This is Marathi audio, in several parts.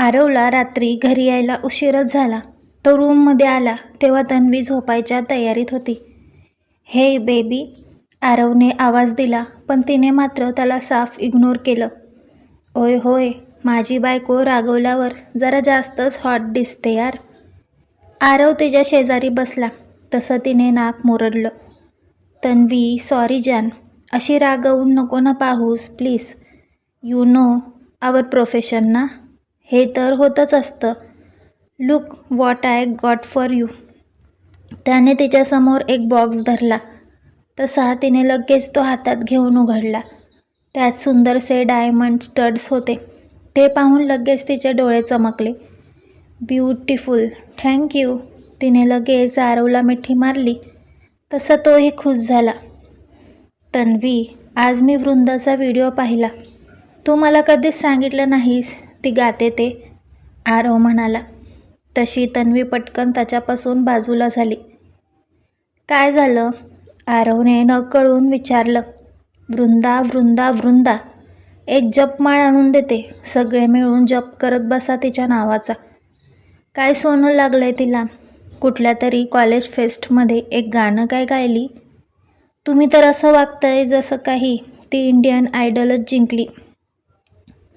आरवला रात्री घरी यायला उशीरच झाला. तो रूममध्ये आला तेव्हा तन्वी झोपायच्या तयारीत होती. हे बेबी आरवने आवाज दिला पण तिने मात्र त्याला साफ इग्नोर केलं. ओय होय माझी बायको रागवल्यावर जरा जास्तच हॉट दिसते यार. आरव तिच्या शेजारी बसला. तसं तिने नाक मोरडलं. तन्वी सॉरी जान अशी रागवून नको ना पाहूस please you know our profession ना? हे तर होतच असतं. Look what I got for you. त्याने तिच्यासमोर एक बॉक्स धरला. तसा तिने लगेच तो हातात घेऊन उघडला. त्यात सुंदरसे डायमंड स्टड्स होते. ते पाहून लगेच तिचे डोळे चमकले. ब्युटिफुल थँक्यू तिने लगेच आरवला मिठी मारली. तसा तोही खुश झाला. तन्वी आज मी वृंदाचा व्हिडिओ पाहिला. तू मला कधीच सांगितलं नाहीस. ती गाते ते. आरव म्हणाला तशी तन्वी पटकन त्याच्यापासून बाजूला झाली. काय झालं? आरवने न कळून विचारलं. वृंदा वृंदा वृंदा एक जपमाळ आणून देते. सगळे मिळून जप करत बसा तिच्या नावाचा. काय सोनं लागलंय तिला? कुठल्या तरी कॉलेज फेस्टमध्ये एक गाणं काय गायली? तुम्ही तर असं वागतंय जसं काही. ती इंडियन आयडलच जिंकली.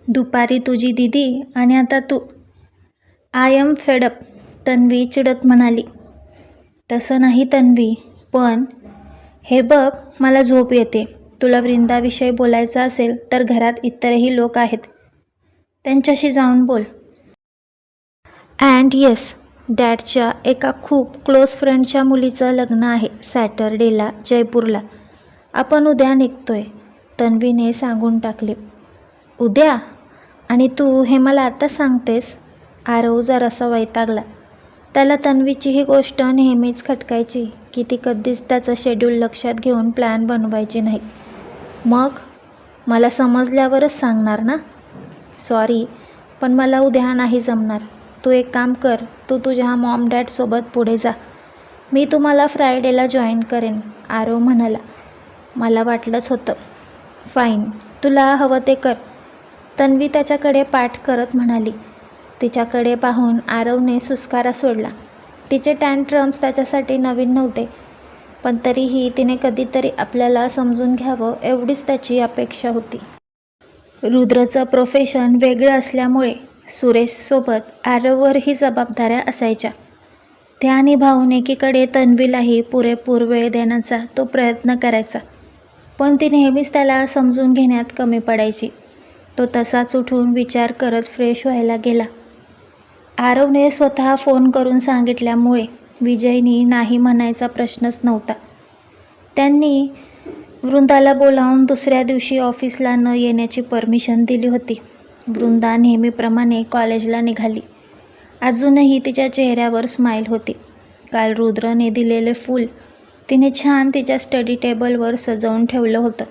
दुपारी तुझी दिदी आणि आता तू. I am fed up Tanvi चिडत म्हणाली. तसं नाही तन्वी पण हे बघ मला झोप येते. तुला वृंदाविषयी बोलायचं असेल तर घरात इतरही लोक आहेत. त्यांच्याशी जाऊन बोल. अँड येस डॅडच्या एका खूप क्लोज फ्रेंडच्या मुलीचं लग्न आहे सॅटरडेला जयपूरला. आपण उद्या निघतोय तन्वीने सांगून टाकले. उद्या? आणि तू हे मला आता सांगतेस आरव जरासा वैतागला. त्याला तन्वीची ही गोष्ट नेहमीच खटकायची की ती कधीच त्याचं शेड्यूल लक्षात घेऊन प्लॅन बनवायची नाही. मग? मला समजल्यावरच सांगणार ना? सॉरी पण मला उद्या नाही जमणार. तू एक काम कर तू तुझ्या मॉम डॅडसोबत पुढे जा. मी तुम्हाला फ्रायडेला जॉईन करेन आरव म्हणाला. मला वाटलंच होतं. फाईन तुला हवं ते कर. तन्वी त्याच्याकडे पाठ करत म्हणाली. तिच्याकडे पाहून आरवने सुस्कारा सोडला. तिचे टॅन्ट्रम्स त्याच्यासाठी नवीन नव्हते पण तरीही तिने कधीतरी आपल्याला समजून घ्यावं एवढीच त्याची अपेक्षा होती. रुद्रचं प्रोफेशन वेगळं असल्यामुळे सुरेशसोबत आरववरही जबाबदाऱ्या असायच्या. त्या निभावून एकीकडे तन्वीलाही पुरेपूर वेळ देण्याचा तो प्रयत्न करायचा पण ती नेहमीच त्याला समजून घेण्यात कमी पडायची. तो तसाच उठून विचार करत फ्रेश व्हायला गेला. आरवने स्वतः फोन करून सांगितल्यामुळे विजयनी नाही म्हणायचा प्रश्नच नव्हता. त्यांनी वृंदाला बोलावून दुसऱ्या दिवशी ऑफिसला न येण्याची परमिशन दिली होती. वृंदा नेहमीप्रमाणे कॉलेजला निघाली. अजूनही तिच्या चेहऱ्यावर स्माईल होती. काल रुद्रने दिलेले फूल तिने छान तिच्या स्टडी टेबलवर सजवून ठेवलं होतं.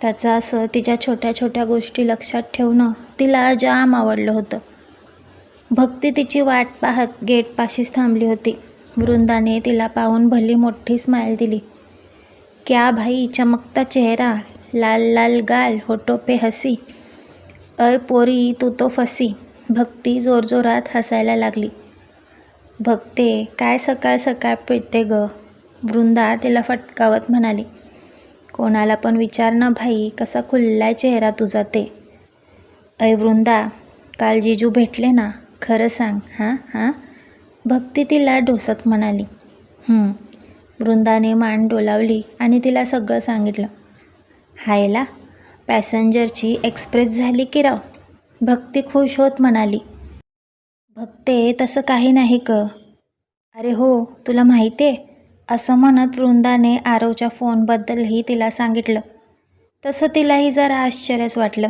त्याचं असं तिच्या छोट्या छोट्या गोष्टी लक्षात ठेवणं तिला जाम आवडलं होतं. भक्ती तिची वाट पाहत गेटपाशीच थांबली होती. वृंदाने तिला पाहून भली मोठी स्माईल दिली. क्या भाई चमकता चेहरा लाल लाल गाल होटो पे हसी. अय पोरी तू तो फसी. भक्ती जोरजोरात हसायला लागली. भक्ते काय सकाळ सकाळ पिळते ग? वृंदा तिला फटकावत म्हणाली. कोणाला पण विचार ना भाई कसा खुल्लाय चेहरा तुझा ते. अय वृंदा काल जिजू भेटले ना खरं सांग हां हां? भक्ती तिला ढोसत म्हणाली. वृंदाने मान डोलावली आणि तिला सगळं सांगितलं. हायला? पॅसेंजरची एक्सप्रेस झाली की राव? भक्ती खुश होत म्हणाली. भक्ते तसं काही नाही क अरे हो तुला माहिती आहे असं म्हणत वृंदाने आरवच्या फोनबद्दलही तिला सांगितलं. तसं तिलाही जरा आश्चर्यच वाटलं.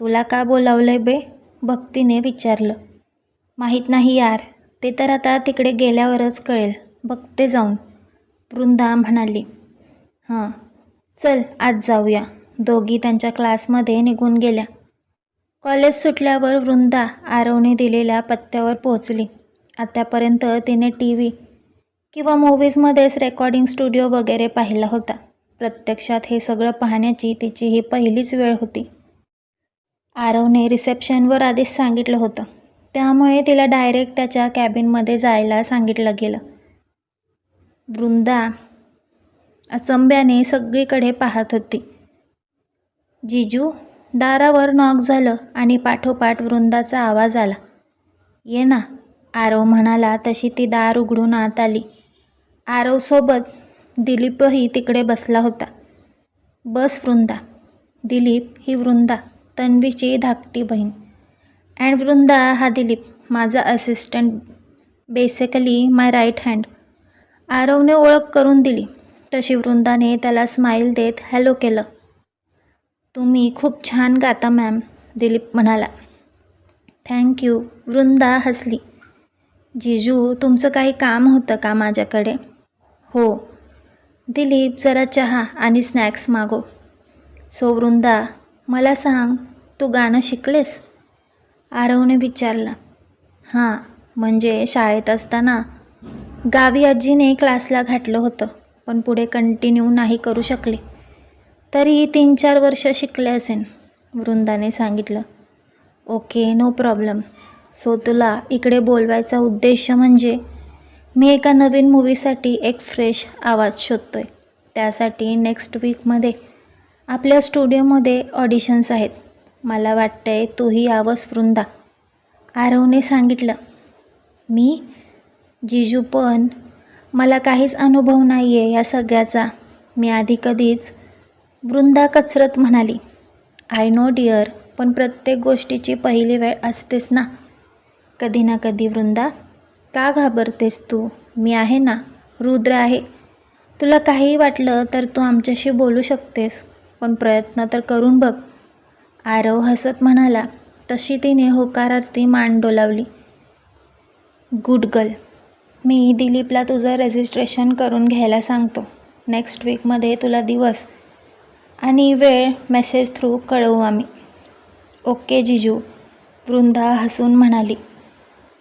तुला का बोलावलंय बे? भक्तीने विचारलं. माहीत नाही यार ते तर आता तिकडे गेल्यावरच कळेल. बघते जाऊन. वृंदा म्हणाली. हां चल आज जाऊया. दोघी त्यांच्या क्लासमध्ये निघून गेल्या. कॉलेज सुटल्यावर वृंदा आरवने दिलेल्या पत्त्यावर पोहोचली. आत्तापर्यंत तिने टी व्ही किंवा मूव्हीजमध्येच रेकॉर्डिंग स्टुडिओ वगैरे पाहिला होता. प्रत्यक्षात हे सगळं पाहण्याची तिची ही पहिलीच वेळ होती. आरवने रिसेप्शनवर आधीच सांगितलं होतं. त्यामुळे तिला डायरेक्ट त्याच्या कॅबिनमध्ये जायला सांगितलं गेलं. वृंदा अचंब्याने सगळीकडे पाहत होती. जिजू दारावर नॉक झालं आणि पाठोपाठ वृंदाचा आवाज आला. ये ना आरव म्हणाला तशी ती दार उघडून आत आली. आरवसोबत दिलीपही तिकडे बसला होता. बस वृंदा. दिलीप ही वृंदा तन्वीची धाकटी बहीण. अँड वृंदा हा दिलीप माझा assistant basically my right hand आरवने ओळख करून दिली. तशी वृंदाने त्याला स्माईल देत हॅलो केलं. तुम्ही खूप छान गाता मॅम दिलीप म्हणाला. थँक्यू वृंदा हसली. जिजू तुमचं काही काम होतं का माझ्याकडे? हो. दिलीप जरा चहा आणि स्नॅक्स मागो सो वृंदा मला सांग तू गाणं शिकलेस? आरवने विचारला. हां म्हणजे शाळेत असताना. गावी आजीने क्लासला घातलं होतं पण पुढे कंटिन्यू नाही करू शकले. तरी तीन चार वर्ष शिकले असेन वृंदाने सांगितलं. Okay no problem. सो तुला इकडे बोलवायचा उद्देश म्हणजे मी एका नवीन मूवीसाठी एक फ्रेश आवाज शोधतोय. त्यासाठी नेक्स्ट वीकमध्ये आपल्या स्टुडिओमध्ये ऑडिशन्स आहेत. मला वाटतंय तूही यावंस वृंदा. आरवने सांगितलं मी जिजू पण मला काहीच अनुभव नाही आहे या सगळ्याचा. मी आधी कधीच वृंदा कचरत म्हणाली. आय नो डिअर पण प्रत्येक गोष्टीची पहिली वेळ असतेच ना. कधी ना कधी वृंदा का घाबरतेस तू? मी आहे ना? रुद्र आहे. तुला काहीही वाटलं तर तू आमच्याशी बोलू शकतेस पण प्रयत्न तर करून बघ. आरव हसत म्हणाला. तशी तिने होकारार्थी मान डोलावली. Good girl. मी दिलीपला तुझं रजिस्ट्रेशन करून घ्यायला सांगतो. नेक्स्ट वीकमध्ये तुला दिवस. आणि वेळ मेसेज थ्रू कळवू आम्ही. ओके जिजू. वृंदा हसून म्हणाली.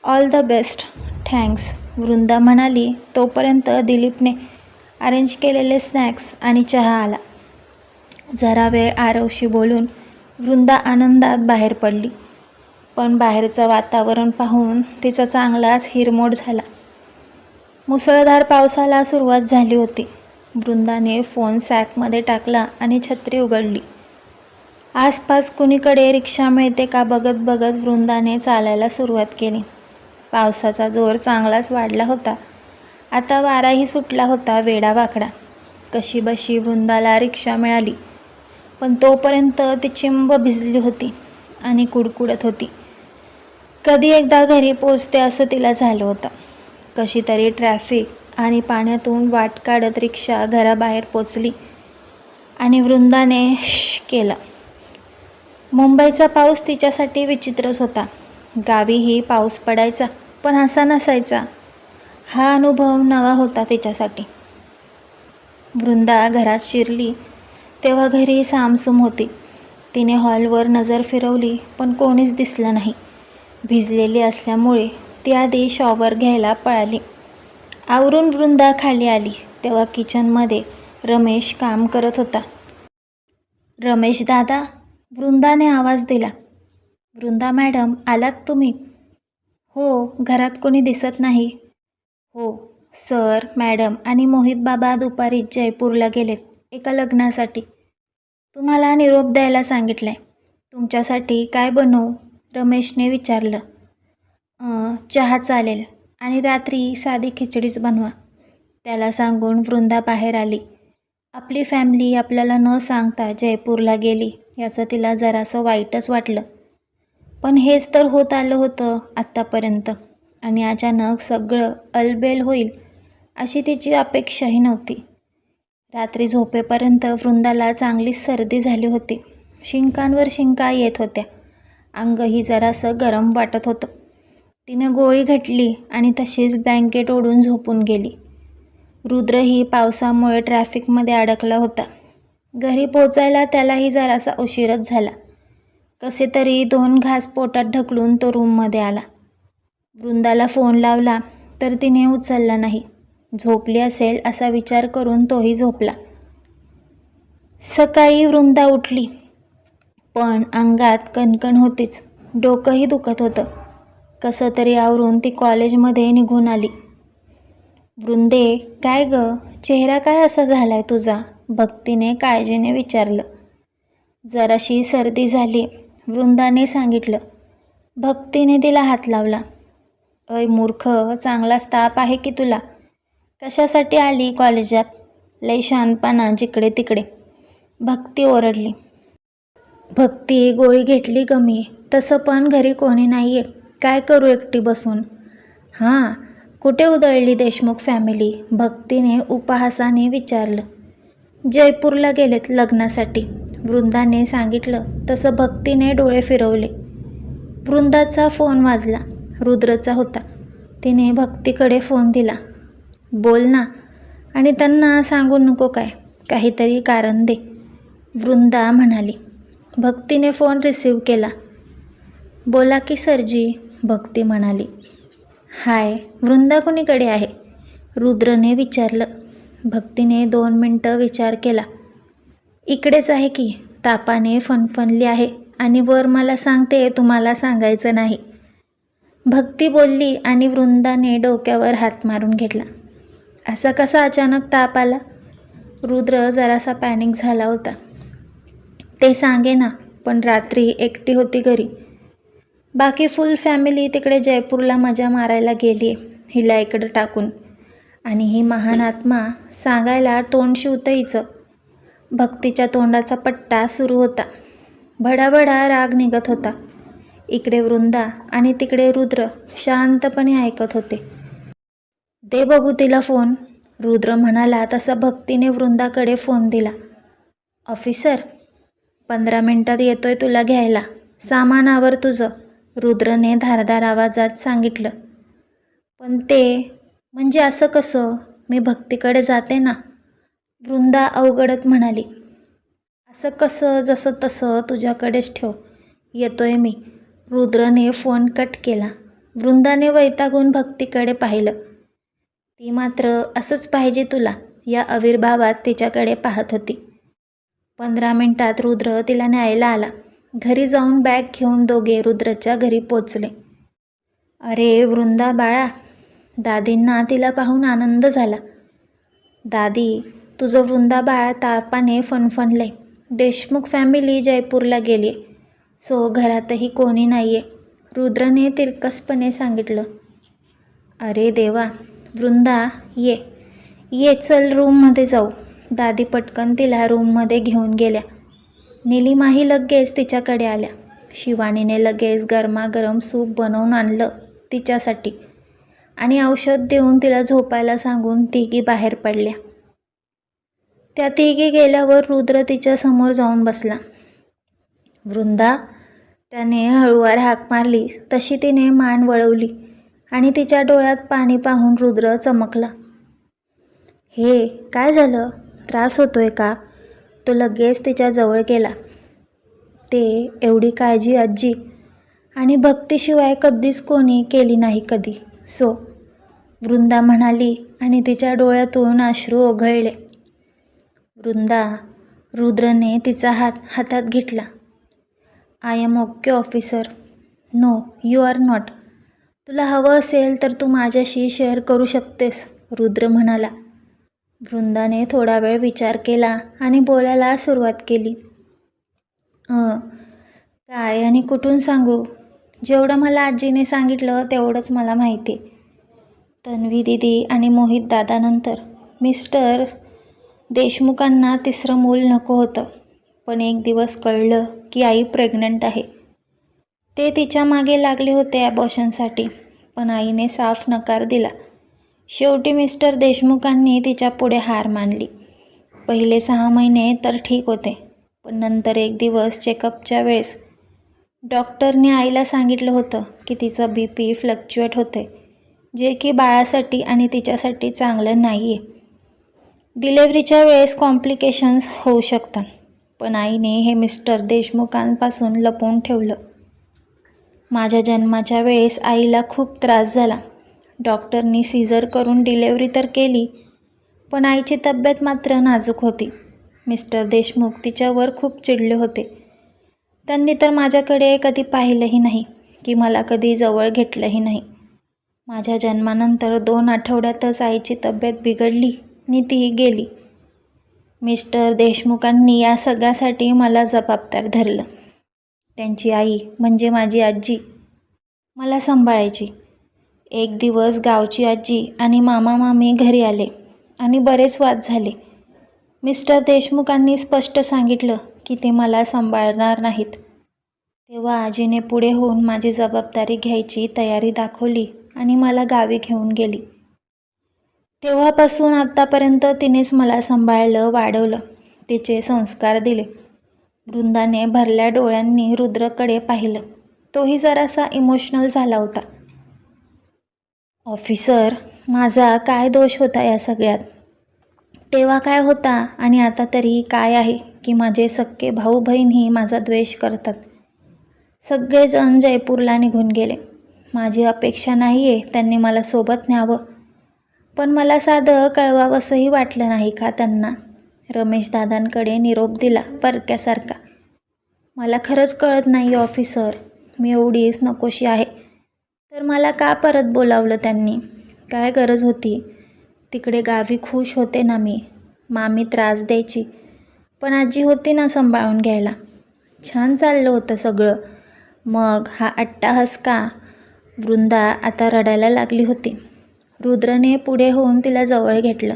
All the best thanks. Vrinda म्हणाली तोपर्यंत दिलीपने अरेंज केलेले स्नॅक्स आणि चहा आला. जरा वेळ आरवशी बोलून वृंदा आनंदात बाहेर पडली. पण बाहेरचं वातावरण पाहून तिचा चांगलाच हिरमोड झाला. मुसळधार पावसाला सुरुवात झाली होती. वृंदाने फोन सॅकमध्ये टाकला आणि छत्री उघडली. आसपास कुणीकडे रिक्षा मिळते का बघत बघत वृंदाने चालायला सुरुवात केली. पावसाचा जोर चांगलाच वाढला होता. आता वाराही सुटला होता वेडा वाकडा. कशी बशी वृंदाला रिक्षा मिळाली. पण तोपर्यंत ती चिंब भिजली होती आणि कुडकुडत होती. कधी एकदा घरी पोचते असं तिला झालं होतं. कशी तरी ट्रॅफिक आणि पाण्यातून वाट काढत रिक्षा घराबाहेर पोचली आणि वृंदाने श केलं. मुंबईचा पाऊस तिच्यासाठी विचित्रच होता. गावीही पाऊस पडायचा पण असा नसायचा. हा अनुभव नवा होता तिच्यासाठी. वृंदा घरात शिरली तेव्हा घरी सामसूम होती. तिने हॉलवर नजर फिरवली पण कोणीच दिसलं नाही. भिजलेली असल्यामुळे ती आधी शॉवर घ्यायला पळाली. आवरून वृंदा खाली आली तेव्हा किचनमध्ये रमेश काम करत होता. रमेश दादा वृंदाने आवाज दिला. वृंदा मॅडम आलात तुम्ही? हो घरात कोणी दिसत नाही. हो सर मॅडम आणि मोहित बाबा दुपारी जयपूरला गेलेत एका लग्नासाठी. तुम्हाला निरोप द्यायला सांगितलं आहे तुमच्यासाठी काय बनवू? रमेशने विचारलं. चहा चालेल आणि रात्री साधी खिचडीच बनवा. त्याला सांगून वृंदा बाहेर आली. आपली फॅमिली आपल्याला न सांगता जयपूरला गेली याचं तिला जरासं वाईटच वाटलं. पण हेच तर होत आलं होतं आत्तापर्यंत. आणि अचानक सगळं अलबेल होईल अशी तिची अपेक्षाही नव्हती. रात्री झोपेपर्यंत वृंदाला चांगलीच सर्दी झाली होती. शिंकांवर शिंका येत होत्या. अंगही जरासं गरम वाटत होतं. तिनं गोळी घटली आणि तशीच ब्लँकेट ओढून झोपून गेली. रुद्रही पावसामुळे ट्रॅफिकमध्ये अडकला होता. घरी पोचायला त्यालाही जरासा उशीरच झाला. कसे तरी दोन घास पोटात ढकलून तो रूममध्ये आला. वृंदाला फोन लावला तर तिने उचलला नाही. झोपली असेल असा विचार करून तोही झोपला. सकाळी वृंदा उठली पण अंगात कणकण होतीच. डोकंही दुखत होतं. कसं तरी आवरून ती कॉलेजमध्ये निघून आली. वृंदे काय ग? चेहरा काय असा झालाय तुझा? भक्तीने काळजीने विचारलं. जराशी सर्दी झाली. वृंदाने सांगितलं. भक्तीने तिला हात लावला. अय मूर्ख चांगलाच ताप आहे की तुला? कशासाठी आली कॉलेजात? लय शानपणा जिकडे तिकडे. भक्ती ओरडली. भक्ती गोळी घेतली कमी तसं पण घरी कोणी नाही आहे काय करू एकटी बसून? हां कुठे उधळली देशमुख फॅमिली भक्तीने उपहासाने विचारलं. जयपूरला गेलेत लग्नासाठी. वृंदाने सांगितलं तसं भक्तीने डोळे फिरवले. वृंदाचा फोन वाजला. रुद्रचा होता. तिने भक्तीकडे फोन दिला. बोल ना. आणि त्यांना सांगू नको काय? काहीतरी कारण दे. वृंदा म्हणाली. भक्तीने फोन रिसीव केला. बोला की सरजी भक्ती म्हणाली. हाय वृंदा कुणीकडे आहे? रुद्रने विचारलं. भक्तीने दोन मिनटं विचार केला. इकडेच आहे की. तापाने फनफनली आहे आणि वर मला सांगते तुम्हाला सांगायचं नाही. भक्ती बोलली आणि वृंदाने डोक्यावर हात मारून घेतला. असा कसा अचानक ताप आला? रुद्र जरासा पॅनिक झाला होता. ते सांगे ना पण रात्री एकटी होती घरी. बाकी फुल फॅमिली तिकडे जयपूरला मजा मारायला गेली आहे हिला इकडं टाकून. आणि ही महान आत्मा सांगायला तोंड शिवतं हिचं. भक्तीच्या तोंडाचा पट्टा सुरू होता. भडाभडा राग निघत होता. इकडे वृंदा आणि तिकडे रुद्र शांतपणे ऐकत होते. दे बघू तिला फोन रुद्र म्हणाला तसा भक्तीने वृंदाकडे फोन दिला. ऑफिसर पंधरा मिनटात येतोय तुला घ्यायला. सामानावर तुझं रुद्रने धारदार आवाजात सांगितलं. पण ते म्हणजे असं कसं? मी भक्तीकडे जाते ना. वृंदा अवघडत म्हणाली असं कसं जसं तसं तुझ्याकडेच ठेव येतोय मी. रुद्रने फोन कट केला. वृंदाने वैतागून भक्तीकडे पाहिलं. ती मात्र असंच पाहिजे तुला या आविर्भावात तिच्याकडे पाहत होती. पंधरा मिनटात रुद्र तिला न्यायला आला. घरी जाऊन बॅग घेऊन दोघे रुद्रच्या घरी पोचले. अरे वृंदा बाळा दादींना तिला पाहून आनंद झाला. दादी तुझं वृंदा बाळ तापाने फणफणले. देशमुख फॅमिली जयपूरला गेली. सो घरातही कोणी नाही आहे रुद्रने तिरकसपणे सांगितलं. अरे देवा वृंदा ये. ये चल रूममध्ये जाऊ. दादी पटकन तिला रूममध्ये घेऊन गेल्या. निलिमाही लगेच तिच्याकडे आल्या. शिवानीने लगेच गरमागरम सूप बनवून आणलं तिच्यासाठी. आणि औषध देऊन तिला झोपायला सांगून तिघी बाहेर पडल्या. त्या तिघी गेल्यावर रुद्र तिच्या समोर जाऊन बसला. वृंदा त्याने हळूवार हाक मारली. तशी तिने मान वळवली आणि तिच्या डोळ्यात पाणी पाहून रुद्र चमकला. हे काय झालं? त्रास होतोय का? तो लगेच तिच्या जवळ गेला. ते एवढी काळजी आजी. आणि भक्तीशिवाय कधीच कोणी केली नाही कधी. सो वृंदा म्हणाली आणि तिच्या डोळ्यातून अश्रू ओघळले. वृंदा रुद्रने तिचा हात हातात घेतला. I am okay officer no you are not तुला हवं असेल तर तू माझ्याशी शेअर करू शकतेस रुद्र म्हणाला. वृंदाने थोडा वेळ विचार केला आणि बोलायला सुरुवात केली. अ काय आणि कुठून सांगू? जेवढं मला आजीने सांगितलं तेवढंच मला माहिती तन्वी दिदी आणि मोहित दादानंतर. मिस्टर देशमुखांना तिसरं मूल नको होतं. पण एक दिवस कळलं की आई प्रेग्नंट आहे. ते तिच्यामागे लागले होते ॲबॉशनसाठी पण आईने साफ नकार दिला. शेवटी मिस्टर देशमुखांनी तिच्या पुढे हार मानली. पहिले सहा महिने तर ठीक होते पण नंतर एक दिवस चेकअपच्या वेळेस डॉक्टरने आईला सांगितलं होतं की तिचं बी पी फ्लक्च्युएट होते जे की बाळासाठी आणि तिच्यासाठी चांगलं नाही आहे डिलेवरीच्या वेळेस कॉम्प्लिकेशन्स होऊ शकतात. पण आईने हे मिस्टर देशमुखांपासून लपवून ठेवलं. माझ्या जन्माच्या वेळेस आईला खूप त्रास झाला. डॉक्टरनी सीझर करून डिलेवरी तर केली पण आईची तब्येत मात्र नाजूक होती. मिस्टर देशमुख तिच्यावर खूप चिडले होते. त्यांनी तर माझ्याकडे कधी पाहिलंही नाही की मला कधी जवळ घेतलंही नाही. माझ्या जन्मानंतर दोन आठवड्यातच आईची तब्येत बिघडली. आणि ती गेली. मिस्टर देशमुखांनी या सगळ्यासाठी मला जबाबदार धरलं. त्यांची आई म्हणजे माझी आजी. मला सांभाळायची. एक दिवस गावची आजी आणि मामा मामी घरी आले आणि बरेच वाद झाले. मिस्टर देशमुखांनी स्पष्ट सांगितलं की ते मला सांभाळणार नाहीत. तेव्हा आजीने पुढे होऊन माझी जबाबदारी घ्यायची तयारी दाखवली आणि मला गावी घेऊन गेली. तेव्हापासून आत्तापर्यंत तिनेच मला सांभाळलं वाढवलं तिचे संस्कार दिले. वृंदाने भरल्या डोळ्यांनी रुद्रकडे पाहिलं. तोही जरासा इमोशनल झाला होता. ऑफिसर माझा काय दोष होता या सगळ्यात? तेव्हा काय होता आणि आता तरी काय आहे की माझे सक्के भाऊ बहीणही माझा द्वेष करतात? सगळेजण जयपूरला निघून गेले. माझी अपेक्षा नाही आहे त्यांनी मला सोबत न्यावं. पण मला साधं कळवावंसंही वाटलं नाही का त्यांना. रमेश दादांकडे निरोप दिला परक्यासारखा. मला खरंच कळत नाही ऑफिसर मी एवढीच नकोशी आहे. तर मला का परत बोलावलं त्यांनी? काय गरज होती? तिकडे गावी खुश होते ना मी. मामी त्रास द्यायची. पण आजी होती ना सांभाळून घ्यायला. छान चाललं होतं सगळं. मग हा अट्टाहस का? वृंदा आता रडायला लागली होती. रुद्रने पुढे होऊन तिला जवळ घेतलं.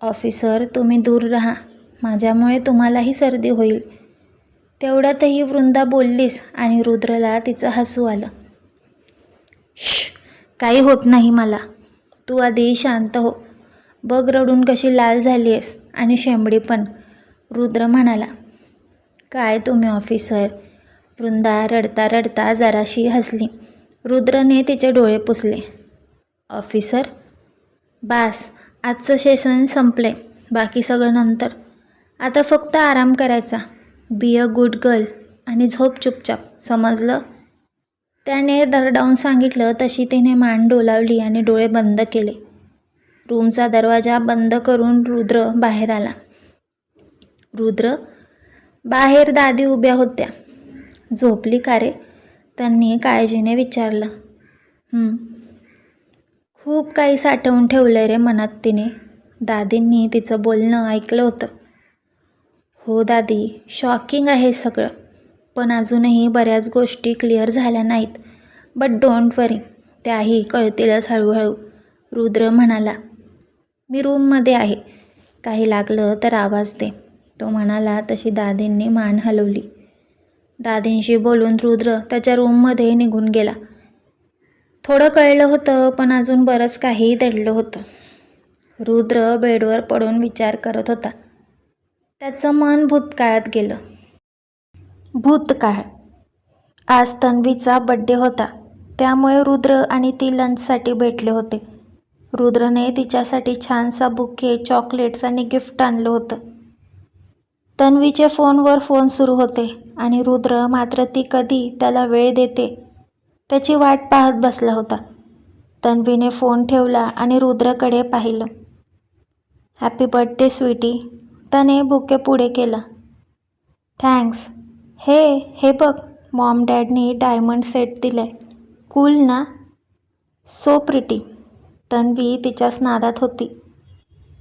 ऑफिसर तुम्ही दूर राहा. माझ्यामुळे तुम्हालाही सर्दी होईल. तेवढ्यातही वृंदा बोललीस आणि रुद्रला तिचं हसू आलं. श काही होत नाही मला. तू आधी शांत हो. बघ रडून कशी लाल झाली आहेस आणि शेंबडी पण रुद्र म्हणाला. काय तुम्ही ऑफिसर? वृंदा रडता रडता जराशी हसली. रुद्रने तिचे डोळे पुसले. ऑफिसर. बास आजचं सेशन संपले. बाकी सगळं नंतर. आता फक्त आराम करायचा. बी अ गुड गर्ल आणि झोप चुपचाप. समजलं? त्याने दरडावून सांगितलं तशी तिने मान डोलावली आणि डोळे बंद केले. रूमचा दरवाजा बंद करून रुद्र बाहेर आला. रुद्र? बाहेर दादी उभ्या होत्या. झोपली का रे? त्यांनी काळजीने विचारलं. खूप काही साठवून ठेवलं रे मनात तिने. दादींनी तिचं बोलणं ऐकलं होतं. हो दादी शॉकिंग आहे सगळं. पण अजूनही बऱ्याच गोष्टी क्लिअर झाल्या नाहीत. बट डोंट वरी त्याही कळतीलच हळूहळू. रुद्र म्हणाला मी रूममध्ये आहे. काही लागलं तर आवाज दे. तो म्हणाला तशी दादींनी मान हलवली. दादींशी बोलून रुद्र त्याच्या रूममध्ये निघून गेला. थोडं कळलं होतं पण अजून बरंच काही दडलं होतं. रुद्र बेडवर पडून विचार करत होता. त्याचं मन भूतकाळात गेलं. भूतकाळ. आज तन्वीचा बड्डे होता. त्यामुळे रुद्र आणि ती लंचसाठी भेटले होते. रुद्रने तिच्यासाठी छानसा बुके चॉकलेट्स आणि गिफ्ट आणलं होतं. तन्वीचे फोनवर फोन सुरू होते आणि रुद्र मात्र ती कधी त्याला वेळ देते त्याची वाट पाहत बसला होता. तन्वीने फोन ठेवला आणि रुद्रकडे पाहिलं. हॅपी बर्थडे स्वीटी त्याने बुके पुढे केला. थँक्स हे हे बघ मॉम डॅडनी डायमंड सेट दिलाय. कूल ना? सो प्रिटी तन्वी तिच्या स्नादात होती.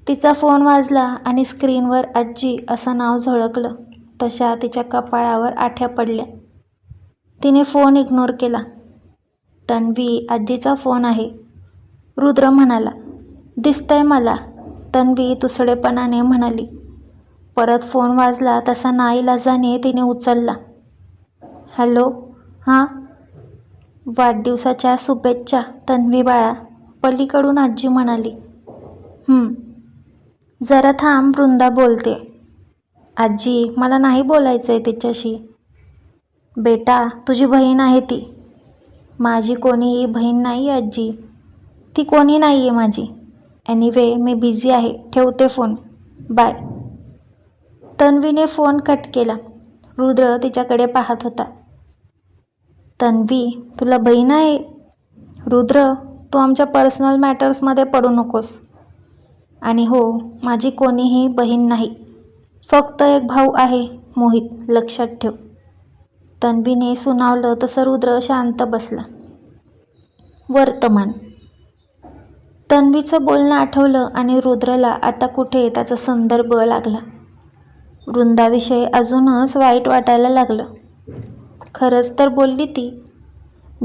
तिचा फोन वाजला आणि स्क्रीनवर आजी असं नाव झळकलं. तशा तिच्या कपाळावर आठ्या पडल्या. तिने फोन इग्नोर केला. तन्वी आजीचा फोन आहे. रुद्र म्हणाला दिसतंय मला तन्वी तुसडेपणाने म्हणाली. परत फोन वाजला तसा नाईलाजाने तिने उचलला. हॅलो हां? वाढदिवसाच्या शुभेच्छा तन्वी बाळा पलीकडून आजी म्हणाली. जरा थांब वृंदा बोलते. आजी मला नाही बोलायचं आहे तिच्याशी. बेटा तुझी बहीण आहे ती. माझी कोणीही बहीण नाही आहे आजी. ती कोणी नाही आहे माझी. एनिवे मी बिझी आहे. ठेवते फोन बाय तन्वीने फोन कट केला. रुद्र तिच्याकडे पाहत होता. तन्वी तुला बहीण आहे? रुद्र तू आमच्या पर्सनल मॅटर्समध्ये पडू नकोस. आणि हो माझी कोणीही बहीण नाही. फक्त एक भाऊ आहे मोहित. लक्षात ठेव. तन्वीने सुनावलं तसं रुद्र शांत बसला. वर्तमान. तन्वीचं बोलणं आठवलं आणि रुद्रला आता कुठे त्याचा संदर्भ लागला. वृंदाविषयी अजूनच वाईट वाटायला लागलं. खरंच तर बोलली ती.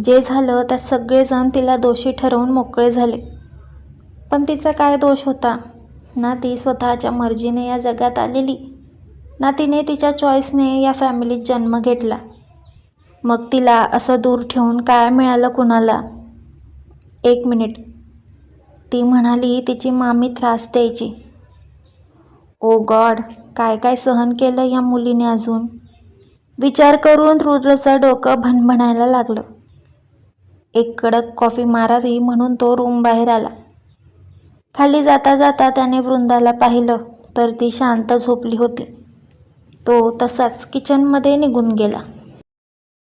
जे झालं त्यात सगळेजण तिला दोषी ठरवून मोकळे झाले. पण तिचा काय दोष होता? ना ती स्वतःच्या मर्जीने या जगात आलेली. ना तिने तिच्या चॉईसने या फॅमिलीत जन्म घेतला. मग तिला असं दूर ठेवून काय मिळालं कुणाला? एक मिनिट. ती म्हणाली तिची मामी त्रास द्यायची. ओ गॉड काय काय सहन केलं या मुलीने अजून? विचार करून रुद्रचं डोकं भणभणायला लागलं. एक कडक कॉफी मारावी म्हणून तो रूम बाहेर आला. खाली जाता जाता त्याने वृंदाला पाहिलं तर ती शांत झोपली होती. तो तसाच किचनमध्ये निघून गेला.